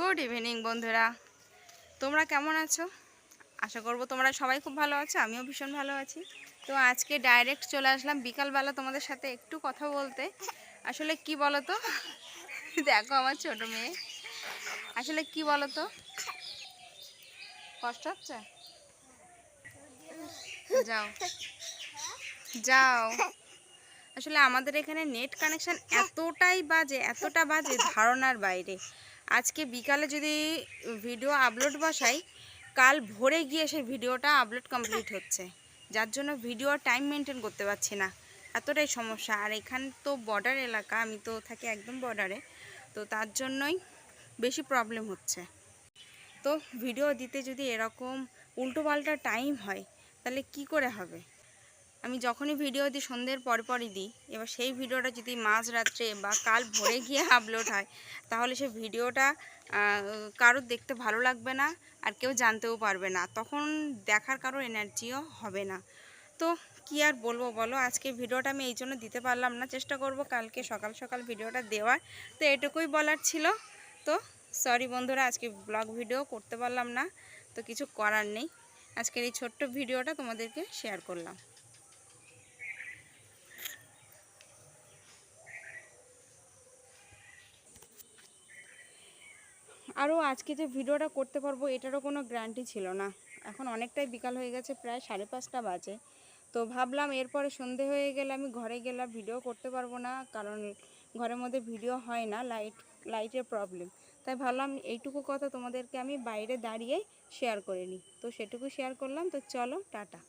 Good evening, বন্ধুরা। তোমরা কেমন আছো? আশা করব তোমরা সবাই খুব ভালো আছো, আমিও ভীষণ ভালো আছি। তো আজকে ডাইরেক্ট চলে আসলাম বিকালবেলা তোমাদের সাথে একটু কথা বলতে। আসলে কি বলো তো দেখো আমার ছোট মেয়ে। আসলে কি বলো তো কষ্ট হচ্ছে? যাও। যাও। আসলে আমাদের এখানে নেট কানেকশন এতটাই বাজে, এতটা বাজে ধারণার বাইরে। আজকে বিকালে যদি ভিডিও আপলোড বসাই, কাল ভোরে গিয়ে সেই ভিডিওটা আপলোড কমপ্লিট হচ্ছে। যার জন্য ভিডিও টাইম মেনটেন করতে পারছি না। এতটাই সমস্যা। আর এখান তো বর্ডার এলাকা, আমি তো থাকি একদম বর্ডারে তো তার জন্যই বেশি প্রবলেম হচ্ছে। তো ভিডিও দিতে যদি এরকম উল্টোপাল্টা টাইম হয়, তাহলে কি করে হবে? আমি যখনই ভিডিও দিই, সন্ধ্যের পর পরই দিই। এবার সেই ভিডিওটা যদি মাঝ রাত্রে বা কাল ভোরে গিয়ে আপলোড হয়, তাহলে সেই ভিডিওটা কারোর দেখতে ভালো লাগবে না আর কেউ জানতেও পারবে না। তখন দেখার কারোর এনার্জিও হবে না। তো কি আর বলব বলো? আজকে ভিডিওটা আমি এই জন্য দিতে পারলাম না, চেষ্টা করব কালকে সকাল সকাল ভিডিওটা দেওয়ার। তো এটুকুই বলার ছিল। তো সরি বন্ধুরা, আজকে ব্লগ ভিডিও করতে পারলাম না। তো কিছু করার নেই। আজকের এই ছোট্ট ভিডিওটা তোমাদেরকে শেয়ার করলাম। আরও আজকে যে ভিডিওটা করতে পারব, এটারও কোনো গ্যারান্টি ছিল না। এখন অনেকটাই বিকাল হয়ে গেছে, প্রায় সাড়ে পাঁচটা বাজে। তো ভাবলাম এরপরে সন্ধে হয়ে গেলে আমি ঘরে গেলে ভিডিও করতে পারব না, কারণ ঘরের মধ্যে ভিডিও হয় না লাইট লাইটের প্রবলেম তাই ভাবলাম এইটুকু কথা তোমাদেরকে আমি বাইরে দাঁড়িয়ে শেয়ার করে নিই। তো সেটুকু শেয়ার করলাম, তো চলো, টাটা।